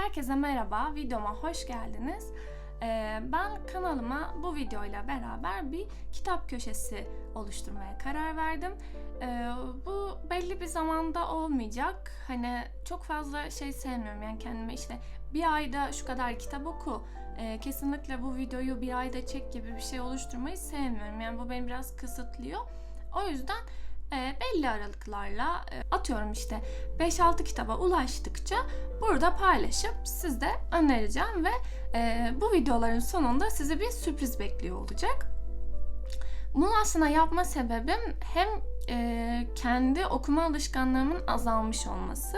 Herkese merhaba, videoma hoş geldiniz. Ee, ben kanalıma bu videoyla beraber bir kitap köşesi oluşturmaya karar verdim. Ee, bu belli bir zamanda olmayacak. Hani çok fazla şey sevmiyorum yani kendime işte bir ayda şu kadar kitap oku. Ee, kesinlikle bu videoyu bir ayda çek gibi bir şey oluşturmayı sevmiyorum. Yani bu beni biraz kısıtlıyor. O yüzden e, belli aralıklarla e, atıyorum işte 5-6 kitaba ulaştıkça burada paylaşıp sizde önereceğim ve e, bu videoların sonunda sizi bir sürpriz bekliyor olacak. Bunu aslında yapma sebebim hem e, kendi okuma alışkanlığımın azalmış olması.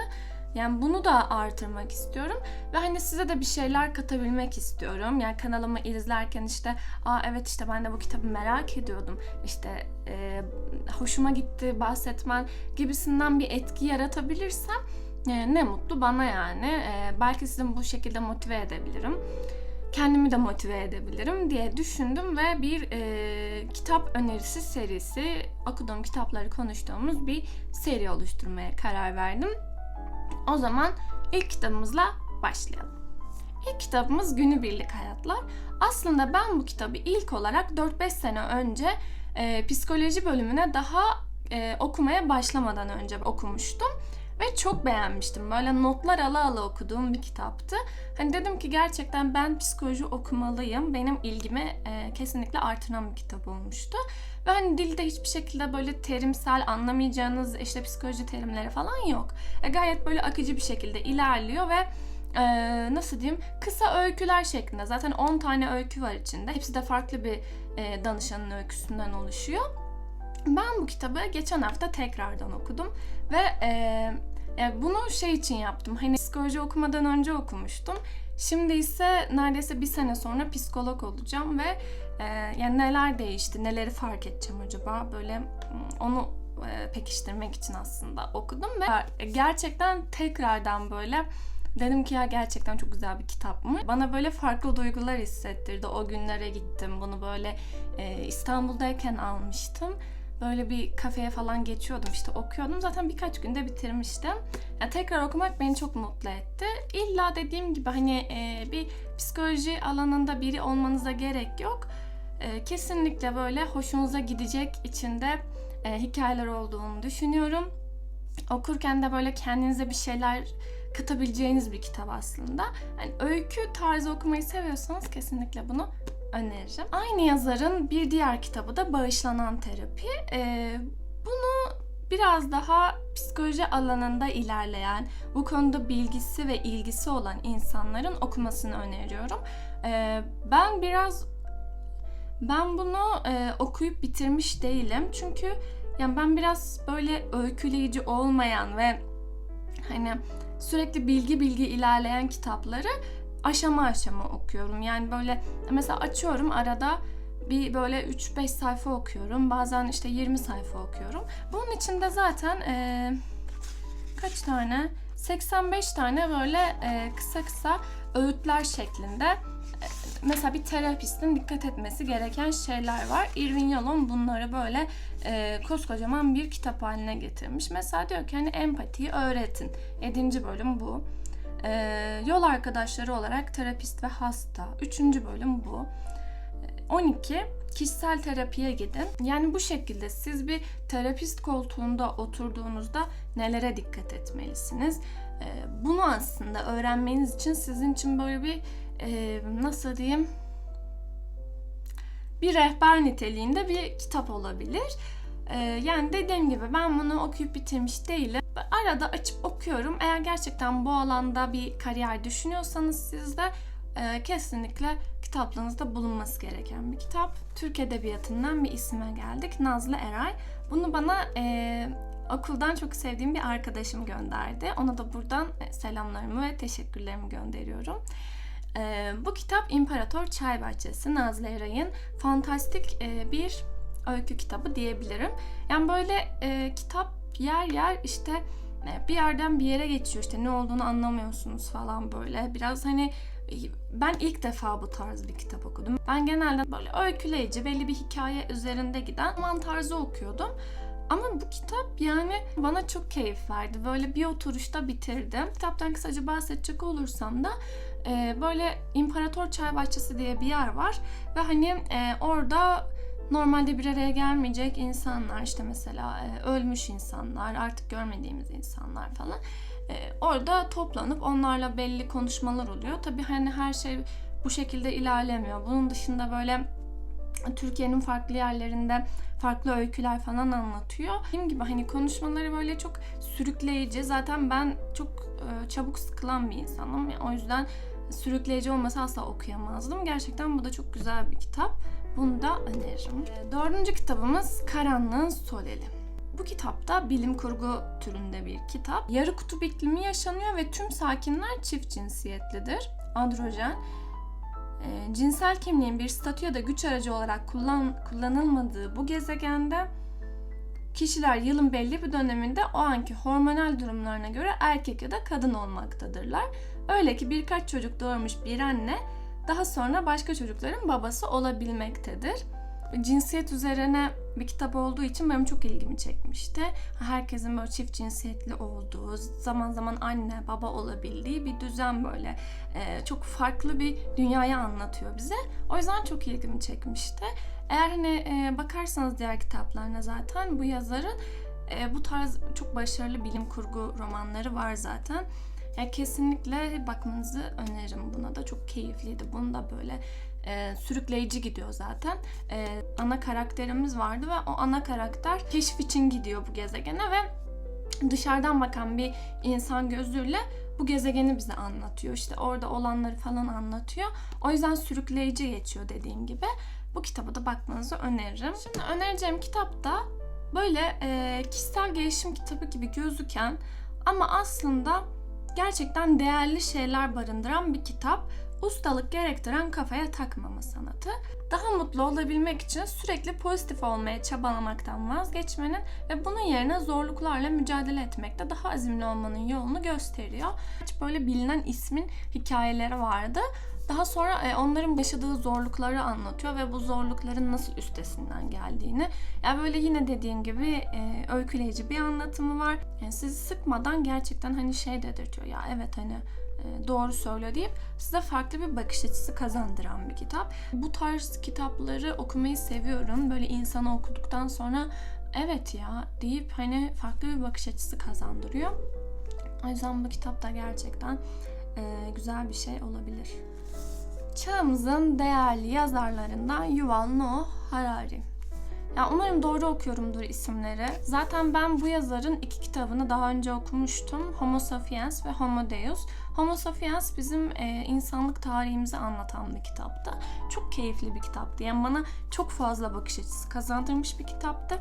Yani bunu da artırmak istiyorum ve hani size de bir şeyler katabilmek istiyorum. Yani kanalımı izlerken işte aa evet işte ben de bu kitabı merak ediyordum. İşte e, hoşuma gitti bahsetmen gibisinden bir etki yaratabilirsem e, ne mutlu bana yani. E, belki sizi bu şekilde motive edebilirim. Kendimi de motive edebilirim diye düşündüm ve bir e, kitap önerisi serisi, okuduğum kitapları konuştuğumuz bir seri oluşturmaya karar verdim. O zaman ilk kitabımızla başlayalım. İlk kitabımız Günübirlik Hayatlar. Aslında ben bu kitabı ilk olarak 4-5 sene önce e, psikoloji bölümüne daha e, okumaya başlamadan önce okumuştum. Ve çok beğenmiştim. Böyle notlar ala ala okuduğum bir kitaptı. Hani dedim ki gerçekten ben psikoloji okumalıyım. Benim ilgimi e, kesinlikle artıran bir kitap olmuştu. Ve hani dilde hiçbir şekilde böyle terimsel anlamayacağınız işte psikoloji terimleri falan yok. E, gayet böyle akıcı bir şekilde ilerliyor ve e, nasıl diyeyim kısa öyküler şeklinde. Zaten 10 tane öykü var içinde. Hepsi de farklı bir e, danışanın öyküsünden oluşuyor. Ben bu kitabı geçen hafta tekrardan okudum ve e, e, bunu şey için yaptım. Hani psikoloji okumadan önce okumuştum. Şimdi ise neredeyse bir sene sonra psikolog olacağım ve e, yani neler değişti, neleri fark edeceğim acaba böyle mm, onu e, pekiştirmek için aslında okudum ve gerçekten tekrardan böyle Dedim ki ya gerçekten çok güzel bir kitap mı? Bana böyle farklı duygular hissettirdi. O günlere gittim. Bunu böyle e, İstanbul'dayken almıştım. Böyle bir kafeye falan geçiyordum işte okuyordum. Zaten birkaç günde bitirmiştim. Yani tekrar okumak beni çok mutlu etti. İlla dediğim gibi hani e, bir psikoloji alanında biri olmanıza gerek yok. E, kesinlikle böyle hoşunuza gidecek içinde e, hikayeler olduğunu düşünüyorum. Okurken de böyle kendinize bir şeyler katabileceğiniz bir kitap aslında. Yani öykü tarzı okumayı seviyorsanız kesinlikle bunu öneririm. Aynı yazarın bir diğer kitabı da Bağışlanan Terapi. Ee, bunu biraz daha psikoloji alanında ilerleyen, bu konuda bilgisi ve ilgisi olan insanların okumasını öneriyorum. Ee, ben biraz ben bunu e, okuyup bitirmiş değilim çünkü yani ben biraz böyle öyküleyici olmayan ve hani sürekli bilgi bilgi ilerleyen kitapları aşama aşama okuyorum. Yani böyle mesela açıyorum arada bir böyle 3-5 sayfa okuyorum. Bazen işte 20 sayfa okuyorum. Bunun içinde zaten e, kaç tane? 85 tane böyle e, kısa kısa öğütler şeklinde e, mesela bir terapistin dikkat etmesi gereken şeyler var. Irvin Yalom bunları böyle e, koskocaman bir kitap haline getirmiş. Mesela diyor ki hani empatiyi öğretin. 7. bölüm bu. E, yol arkadaşları olarak terapist ve hasta. 3. bölüm bu. 12 kişisel terapiye gidin. Yani bu şekilde siz bir terapist koltuğunda oturduğunuzda nelere dikkat etmelisiniz? Bunu aslında öğrenmeniz için sizin için böyle bir nasıl diyeyim bir rehber niteliğinde bir kitap olabilir. Yani dediğim gibi ben bunu okuyup bitirmiş değilim. Arada açıp okuyorum. Eğer gerçekten bu alanda bir kariyer düşünüyorsanız siz de kesinlikle kitaplığınızda bulunması gereken bir kitap. Türk Edebiyatı'ndan bir isime geldik. Nazlı Eray. Bunu bana e, okuldan çok sevdiğim bir arkadaşım gönderdi. Ona da buradan selamlarımı ve teşekkürlerimi gönderiyorum. E, bu kitap İmparator Çay Bahçesi Nazlı Eray'ın fantastik e, bir öykü kitabı diyebilirim. Yani böyle e, kitap yer yer işte e, bir yerden bir yere geçiyor işte ne olduğunu anlamıyorsunuz falan böyle. Biraz hani ben ilk defa bu tarz bir kitap okudum. Ben genelde böyle öyküleyici, belli bir hikaye üzerinde giden roman tarzı okuyordum. Ama bu kitap yani bana çok keyif verdi. Böyle bir oturuşta bitirdim. Kitaptan kısaca bahsedecek olursam da e, böyle İmparator Çay Bahçesi diye bir yer var. Ve hani e, orada normalde bir araya gelmeyecek insanlar işte mesela e, ölmüş insanlar, artık görmediğimiz insanlar falan e, orada toplanıp onlarla belli konuşmalar oluyor. Tabii hani her şey bu şekilde ilerlemiyor. Bunun dışında böyle Türkiye'nin farklı yerlerinde farklı öyküler falan anlatıyor. Dediğim gibi hani konuşmaları böyle çok sürükleyici. Zaten ben çok e, çabuk sıkılan bir insanım. O yüzden sürükleyici olmasa asla okuyamazdım. Gerçekten bu da çok güzel bir kitap. Bunu da öneririm. E, Dördüncü kitabımız Karanlığın Soleli. Bu kitapta bilim kurgu türünde bir kitap. Yarı kutup iklimi yaşanıyor ve tüm sakinler çift cinsiyetlidir. Androjen. E, cinsel kimliğin bir statü ya da güç aracı olarak kullan, kullanılmadığı bu gezegende kişiler yılın belli bir döneminde o anki hormonal durumlarına göre erkek ya da kadın olmaktadırlar. Öyle ki birkaç çocuk doğurmuş bir anne daha sonra başka çocukların babası olabilmektedir. Cinsiyet üzerine bir kitap olduğu için benim çok ilgimi çekmişti. Herkesin böyle çift cinsiyetli olduğu, zaman zaman anne baba olabildiği bir düzen böyle e, çok farklı bir dünyayı anlatıyor bize. O yüzden çok ilgimi çekmişti. Eğer hani e, bakarsanız diğer kitaplarına zaten bu yazarın e, bu tarz çok başarılı bilim kurgu romanları var zaten. Yani kesinlikle bakmanızı öneririm buna da çok keyifliydi. Bunu da böyle e, sürükleyici gidiyor zaten. E, ana karakterimiz vardı ve o ana karakter keşif için gidiyor bu gezegene ve dışarıdan bakan bir insan gözüyle bu gezegeni bize anlatıyor. İşte orada olanları falan anlatıyor. O yüzden sürükleyici geçiyor dediğim gibi. Bu kitaba da bakmanızı öneririm. Şimdi önereceğim kitap da böyle e, kişisel gelişim kitabı gibi gözüken ama aslında gerçekten değerli şeyler barındıran bir kitap. Ustalık gerektiren kafaya takmama sanatı. Daha mutlu olabilmek için sürekli pozitif olmaya çabalamaktan vazgeçmenin ve bunun yerine zorluklarla mücadele etmekte daha azimli olmanın yolunu gösteriyor. Hiç böyle bilinen ismin hikayeleri vardı. Daha sonra e, onların yaşadığı zorlukları anlatıyor ve bu zorlukların nasıl üstesinden geldiğini. Yani böyle yine dediğim gibi e, öyküleyici bir anlatımı var. Yani sizi sıkmadan gerçekten hani şey dedirtiyor ya evet hani e, doğru söylüyor deyip size farklı bir bakış açısı kazandıran bir kitap. Bu tarz kitapları okumayı seviyorum. Böyle insanı okuduktan sonra evet ya deyip hani farklı bir bakış açısı kazandırıyor. O yüzden bu kitap da gerçekten e, güzel bir şey olabilir. Çağımızın değerli yazarlarından Yuval Noah Harari. Ya umarım doğru okuyorumdur isimleri. Zaten ben bu yazarın iki kitabını daha önce okumuştum. Homo Sapiens ve Homo Deus. Homo Sapiens bizim e, insanlık tarihimizi anlatan bir kitaptı. Çok keyifli bir kitaptı. Yani bana çok fazla bakış açısı kazandırmış bir kitaptı.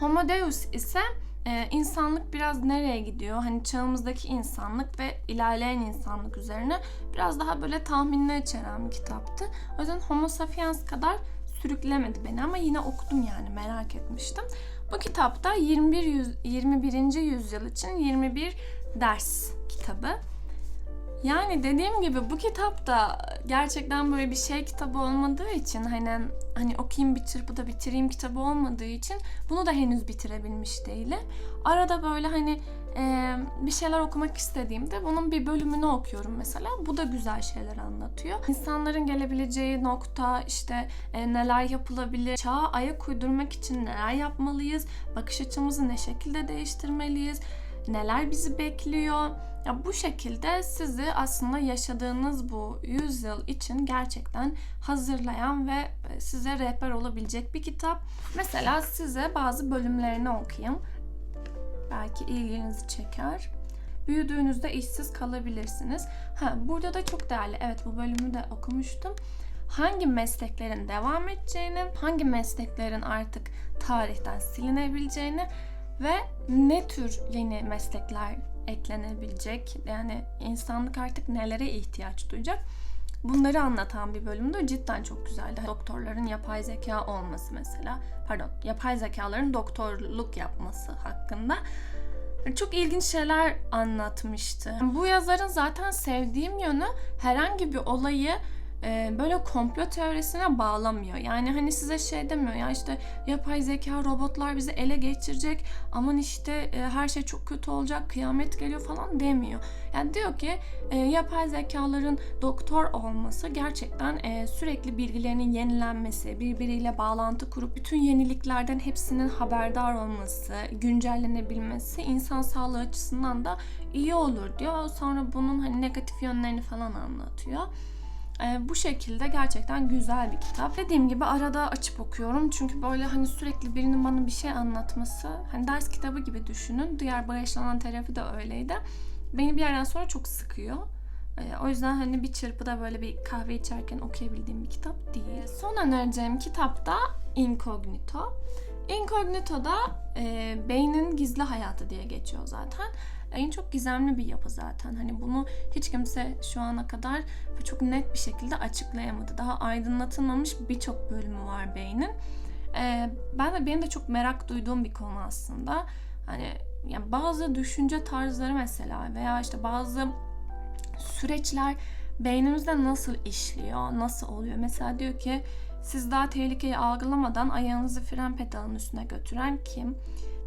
Homo Deus ise e, insanlık biraz nereye gidiyor? Hani çağımızdaki insanlık ve ilerleyen insanlık üzerine biraz daha böyle tahminler içeren bir kitaptı. O yüzden Homo Sapiens kadar sürüklemedi beni ama yine okudum yani merak etmiştim. Bu kitapta 21 yüz, 21. yüzyıl için 21 ders kitabı. Yani dediğim gibi bu kitap da gerçekten böyle bir şey kitabı olmadığı için hani hani okuyayım bir çırpıda bitireyim kitabı olmadığı için bunu da henüz bitirebilmiş değilim. Arada böyle hani e, bir şeyler okumak istediğimde bunun bir bölümünü okuyorum mesela. Bu da güzel şeyler anlatıyor. İnsanların gelebileceği nokta işte e, neler yapılabilir, çağa ayak uydurmak için neler yapmalıyız, bakış açımızı ne şekilde değiştirmeliyiz, neler bizi bekliyor. Ya bu şekilde sizi aslında yaşadığınız bu yüzyıl için gerçekten hazırlayan ve size rehber olabilecek bir kitap. Mesela size bazı bölümlerini okuyayım. Belki ilginizi çeker. Büyüdüğünüzde işsiz kalabilirsiniz. Ha, burada da çok değerli. Evet bu bölümü de okumuştum. Hangi mesleklerin devam edeceğini, hangi mesleklerin artık tarihten silinebileceğini ve ne tür yeni meslekler eklenebilecek yani insanlık artık nelere ihtiyaç duyacak bunları anlatan bir bölümdü. Cidden çok güzeldi. Doktorların yapay zeka olması mesela. Pardon, yapay zekaların doktorluk yapması hakkında çok ilginç şeyler anlatmıştı. Bu yazarın zaten sevdiğim yönü herhangi bir olayı e, böyle komplo teorisine bağlamıyor. Yani hani size şey demiyor ya işte yapay zeka robotlar bizi ele geçirecek aman işte e, her şey çok kötü olacak kıyamet geliyor falan demiyor. Yani diyor ki e, yapay zekaların doktor olması gerçekten e, sürekli bilgilerinin yenilenmesi, birbiriyle bağlantı kurup bütün yeniliklerden hepsinin haberdar olması, güncellenebilmesi insan sağlığı açısından da iyi olur diyor. Sonra bunun hani negatif yönlerini falan anlatıyor. Ee, bu şekilde gerçekten güzel bir kitap. Dediğim gibi arada açıp okuyorum. Çünkü böyle hani sürekli birinin bana bir şey anlatması, hani ders kitabı gibi düşünün. Diğer bağışlanan terapi de öyleydi. Beni bir yerden sonra çok sıkıyor. Ee, o yüzden hani bir çırpıda böyle bir kahve içerken okuyabildiğim bir kitap değil. Son önereceğim kitap da Incognito. Incognito'da e, beynin gizli hayatı diye geçiyor zaten. En çok gizemli bir yapı zaten. Hani bunu hiç kimse şu ana kadar çok net bir şekilde açıklayamadı. Daha aydınlatılmamış birçok bölümü var beynin. Ee, ben de benim de çok merak duyduğum bir konu aslında. Hani yani bazı düşünce tarzları mesela veya işte bazı süreçler beynimizde nasıl işliyor, nasıl oluyor? Mesela diyor ki siz daha tehlikeyi algılamadan ayağınızı fren pedalının üstüne götüren kim?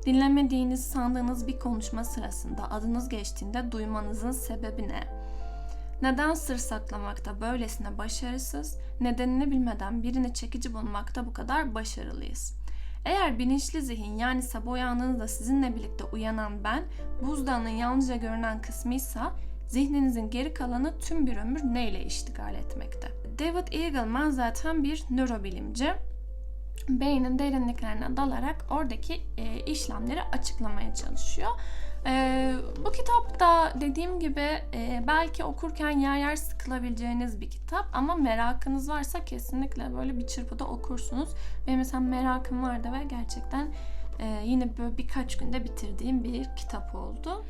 Dinlemediğiniz sandığınız bir konuşma sırasında adınız geçtiğinde duymanızın sebebi ne? Neden sır saklamakta böylesine başarısız, nedenini bilmeden birini çekici bulmakta bu kadar başarılıyız? Eğer bilinçli zihin yani sabah uyandığınızda sizinle birlikte uyanan ben, buzdağının yalnızca görünen kısmıysa zihninizin geri kalanı tüm bir ömür neyle iştigal etmekte? David Eagleman zaten bir nörobilimci beynin derinliklerine dalarak oradaki e, işlemleri açıklamaya çalışıyor. E, bu kitap da dediğim gibi e, belki okurken yer yer sıkılabileceğiniz bir kitap ama merakınız varsa kesinlikle böyle bir çırpıda okursunuz. Benim mesela merakım vardı ve gerçekten e, yine böyle birkaç günde bitirdiğim bir kitap oldu.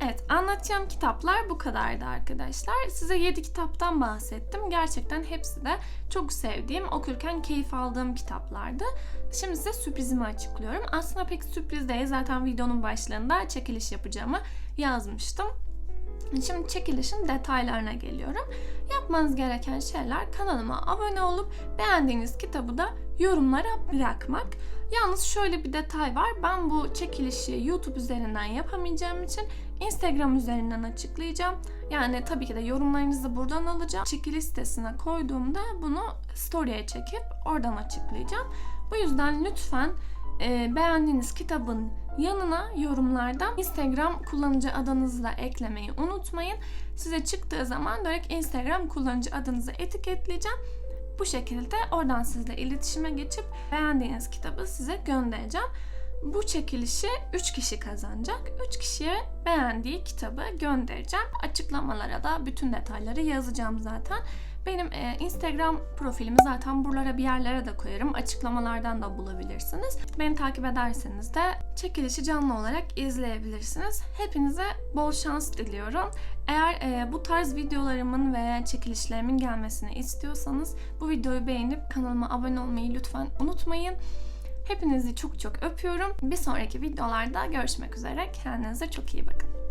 Evet, anlatacağım kitaplar bu kadardı arkadaşlar. Size 7 kitaptan bahsettim. Gerçekten hepsi de çok sevdiğim, okurken keyif aldığım kitaplardı. Şimdi size sürprizimi açıklıyorum. Aslında pek sürpriz değil. Zaten videonun başlığında çekiliş yapacağımı yazmıştım. Şimdi çekilişin detaylarına geliyorum. Yapmanız gereken şeyler kanalıma abone olup beğendiğiniz kitabı da yorumlara bırakmak. Yalnız şöyle bir detay var. Ben bu çekilişi YouTube üzerinden yapamayacağım için Instagram üzerinden açıklayacağım. Yani tabii ki de yorumlarınızı buradan alacağım. Çekiliş sitesine koyduğumda bunu story'e çekip oradan açıklayacağım. Bu yüzden lütfen e, beğendiğiniz kitabın yanına yorumlardan Instagram kullanıcı adınızı da eklemeyi unutmayın. Size çıktığı zaman direkt Instagram kullanıcı adınızı etiketleyeceğim. Bu şekilde oradan sizle iletişime geçip beğendiğiniz kitabı size göndereceğim. Bu çekilişi 3 kişi kazanacak. 3 kişiye beğendiği kitabı göndereceğim. Açıklamalara da bütün detayları yazacağım zaten. Benim e, Instagram profilimi zaten buralara bir yerlere de koyarım. Açıklamalardan da bulabilirsiniz. Beni takip ederseniz de çekilişi canlı olarak izleyebilirsiniz. Hepinize bol şans diliyorum. Eğer e, bu tarz videolarımın veya çekilişlerimin gelmesini istiyorsanız bu videoyu beğenip kanalıma abone olmayı lütfen unutmayın. Hepinizi çok çok öpüyorum. Bir sonraki videolarda görüşmek üzere. Kendinize çok iyi bakın.